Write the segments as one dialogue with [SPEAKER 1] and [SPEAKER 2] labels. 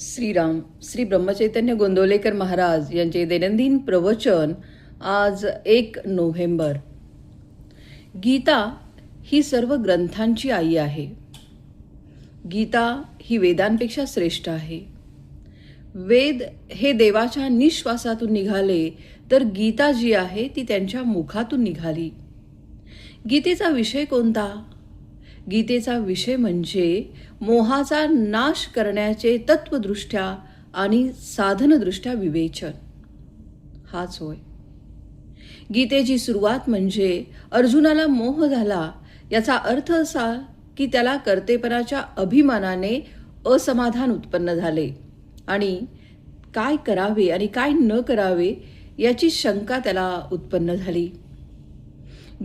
[SPEAKER 1] श्रीराम श्री ब्रह्मचैतन्य गोंदवलेकर महाराज यांचे दैनंदिन प्रवचन आज एक नोव्हेंबर. गीता ही सर्व ग्रंथांची आई आहे. गीता ही वेदांपेक्षा श्रेष्ठ आहे. वेद हे देवाच्या निश्वासातून निघाले तर गीता जी आहे ती त्यांच्या मुखातून निघाली. गीतेचा विषय कोणता? गीतेचा विषय म्हणजे मोहाचा नाश करण्याचे तत्वदृष्ट्या आणि साधनदृष्ट्या विवेचन. हाच होय. गीतेची सुरुवात म्हणजे अर्जुनाला मोह झाला याचा अर्थ असा की त्याला कर्तेपणाच्या अभिमानाने असमाधान उत्पन्न झाले. आणि काय करावे आणि काय न करावे याची शंका त्याला उत्पन्न झाली.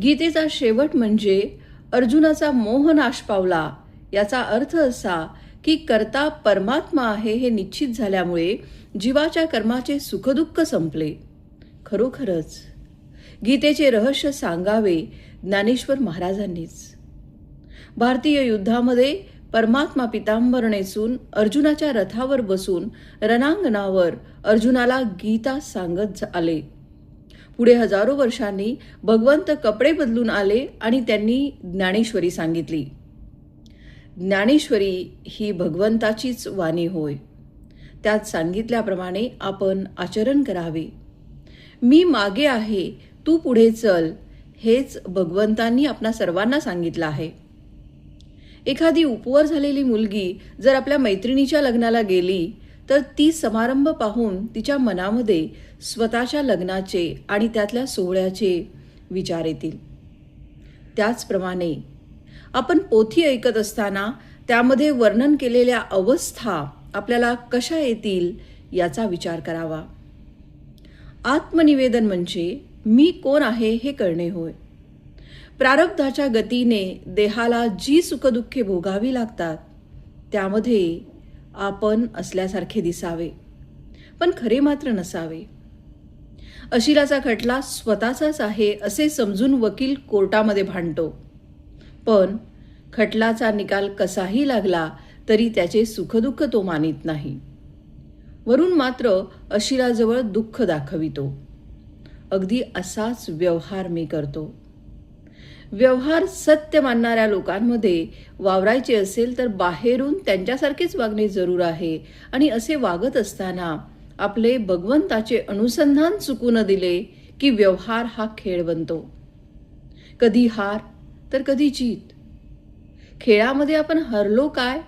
[SPEAKER 1] गीतेचा शेवट म्हणजे अर्जुनाचा मोह नाश पावला. याचा अर्थ असा की कर्ता परमात्मा आहे हे निश्चित झाल्यामुळे जीवाच्या कर्माचे सुखदुःख संपले. खरोखरच. गीतेचे रहस्य सांगावे ज्ञानेश्वर महाराजांनीच. भारतीय युद्धामध्ये परमात्मा पितांबर नेसून अर्जुनाच्या रथावर बसून रणांगणावर अर्जुनाला गीता सांगत आले. पुढे हजारो वर्षांनी भगवंत कपडे बदलून आले आणि त्यांनी ज्ञानेश्वरी सांगितली. ज्ञानेश्वरी ही भगवंताचीच वाणी होय. त्यात सांगितल्याप्रमाणे आपण आचरण करावे. मी मागे आहे तू पुढे चल हेच भगवंतांनी आपणा सर्वांना सांगितलं आहे. एखादी उपवर झालेली मुलगी जर आपल्या मैत्रिणीच्या लग्नाला गेली तर ती समारंभ पाहून तिच्या मनामध्ये स्वतःच्या लग्नाचे आणि त्यातल्या सोहळ्याचे विचार येतील. त्याचप्रमाणे आपण पोथी ऐकत असताना त्यामध्ये वर्णन केलेल्या अवस्था आपल्याला कशा येतील याचा विचार करावा. आत्मनिवेदन म्हणजे मी कोण आहे हे कळणे होय. प्रारब्धाच्या गतीने देहाला जी सुखदुःखे भोगावी लागतात त्यामध्ये आपण असल्यासारखे दिसावे. पण खरे मात्र नसावे. अशिलाचा खटला स्वतःचाच आहे असे समजून वकील कोर्टामध्ये भांडतो. पण खटलाचा निकाल कसाही लागला तरी त्याचे सुखदुःख तो मानित नाही. वरून मात्र अशिलाजवळ दुःख दाखवितो. अगदी असाच व्यवहार मी करतो. व्यवहार सत्य मानणाऱ्या लोकांमध्ये वावरायचे असेल तर बाहेरून त्यांच्यासारखेच वागणे जरूर आहे आणि असे वागत असताना आपले भगवंताचे अनुसंधान चुकून दिले की व्यवहार हा खेळ बनतो. कधी हार तर कधी जीत. खेळामध्ये आपण हरलो काय?